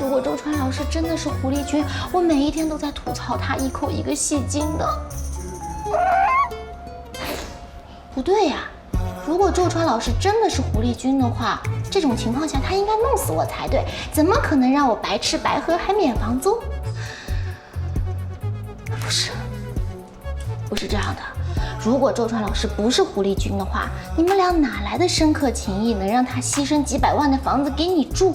如果周川老师真的是狐狸君，我每一天都在吐槽他一口一个戏精的。不对呀，如果周川老师真的是狐狸君的话，这种情况下他应该弄死我才对，怎么可能让我白吃白喝还免房租？不是，不是这样的。如果周川老师不是狐狸君的话，你们俩哪来的深刻情谊，能让他牺牲几百万的房子给你住？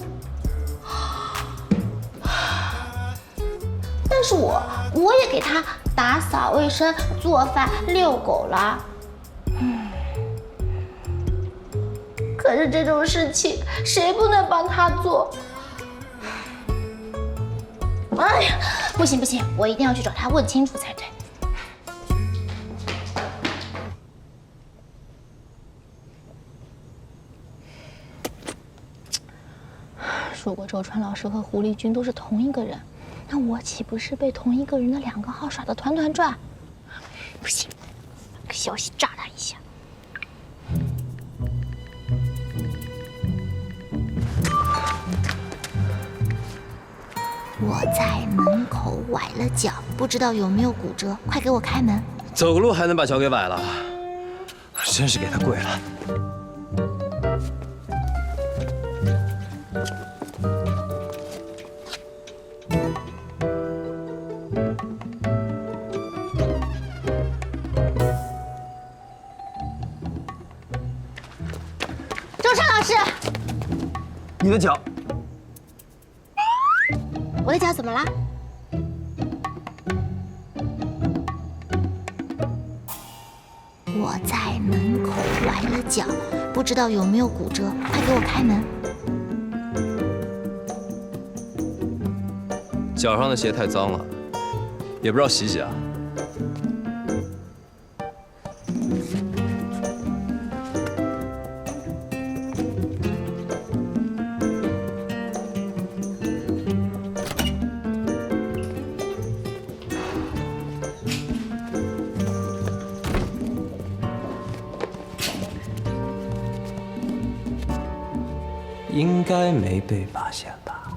是我我也给他打扫卫生、做饭、遛狗了。嗯，可是这种事情谁不能帮他做？哎呀，不行不行，我一定要去找他问清楚才对。如果周川老师和狐狸君都是同一个人，那我岂不是被同一个人的两个号耍得团团转？不行，消息炸他一下。我在门口崴了脚，不知道有没有骨折，快给我开门！走个路还能把脚给崴了，真是给他跪了。周川老师，你的脚，我的脚怎么了？我在门口崴了脚，不知道有没有骨折，快给我开门！脚上的鞋太脏了，也不知道洗洗啊。应该没被发现吧？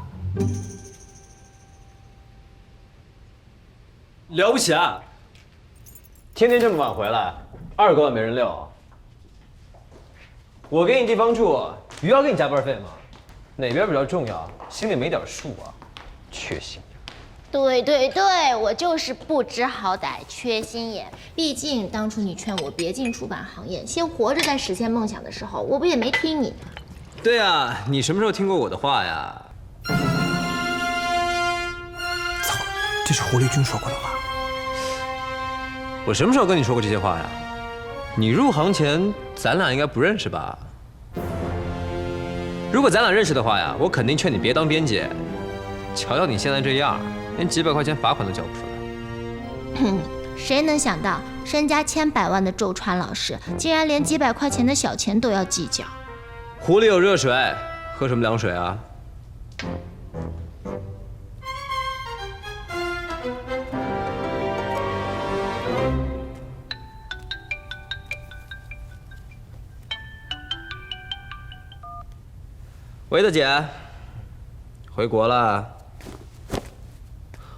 了不起啊！天天这么晚回来，二十个万没人遛。我给你地方住，鱼要给你加班费吗？哪边比较重要？心里没点数啊？缺心眼。对对对，我就是不知好歹，缺心眼。毕竟当初你劝我别进出版行业，先活着再实现梦想的时候，我不也没听你的。对啊，你什么时候听过我的话呀？糟了，这是狐狸君说过的话。我什么时候跟你说过这些话呀？你入行前，咱俩应该不认识吧？如果咱俩认识的话呀，我肯定劝你别当编辑。瞧瞧你现在这样，连几百块钱罚款都交不出来。谁能想到，身家千百万的周川老师，竟然连几百块钱的小钱都要计较？壶里有热水，喝什么凉水啊？喂，大姐，回国了。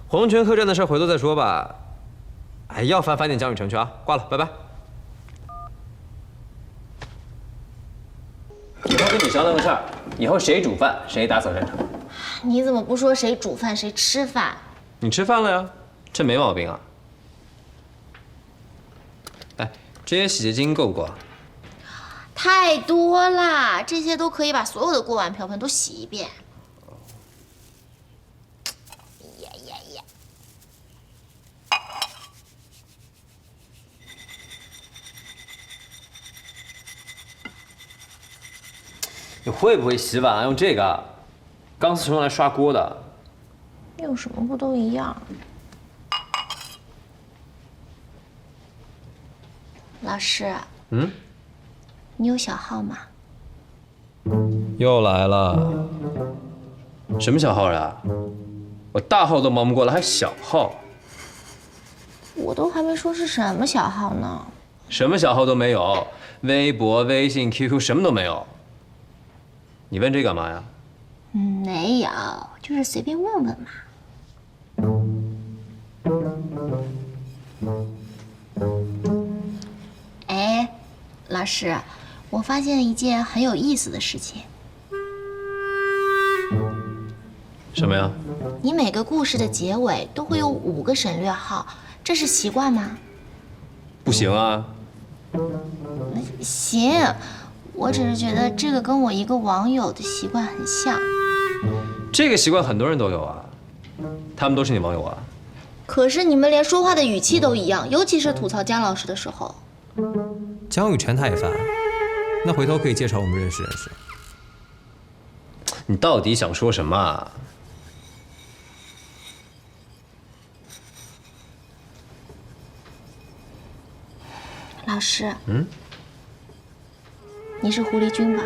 黄泉客栈的事回头再说吧。哎，要翻翻点江雨城去啊！挂了，拜拜。以后跟你商量个事儿，以后谁煮饭谁打扫战场。你怎么不说谁煮饭谁吃饭？你吃饭了呀？这没毛病啊。哎，这些洗洁精够不够啊？太多啦，这些都可以把所有的锅碗瓢盆都洗一遍。呀呀呀！你会不会洗碗啊？用这个，钢丝是用来刷锅的。用什么不都一样？老师，嗯，你有小号吗？又来了。什么小号呀？我大号都忙不过来，还小号？我都还没说是什么小号呢。什么小号都没有，微博、微信、QQ 什么都没有。你问这干嘛呀？嗯，没有，就是随便问问嘛。哎，老师，我发现了一件很有意思的事情。什么呀？你每个故事的结尾都会有五个省略号，这是习惯吗？不行啊，行，我只是觉得这个跟我一个网友的习惯很像。这个习惯很多人都有啊。他们都是你网友啊？可是你们连说话的语气都一样，尤其是吐槽姜老师的时候。江雨辰他也烦，那回头可以介绍我们认识认识。你到底想说什么啊？老师，嗯，你是狐狸君吧？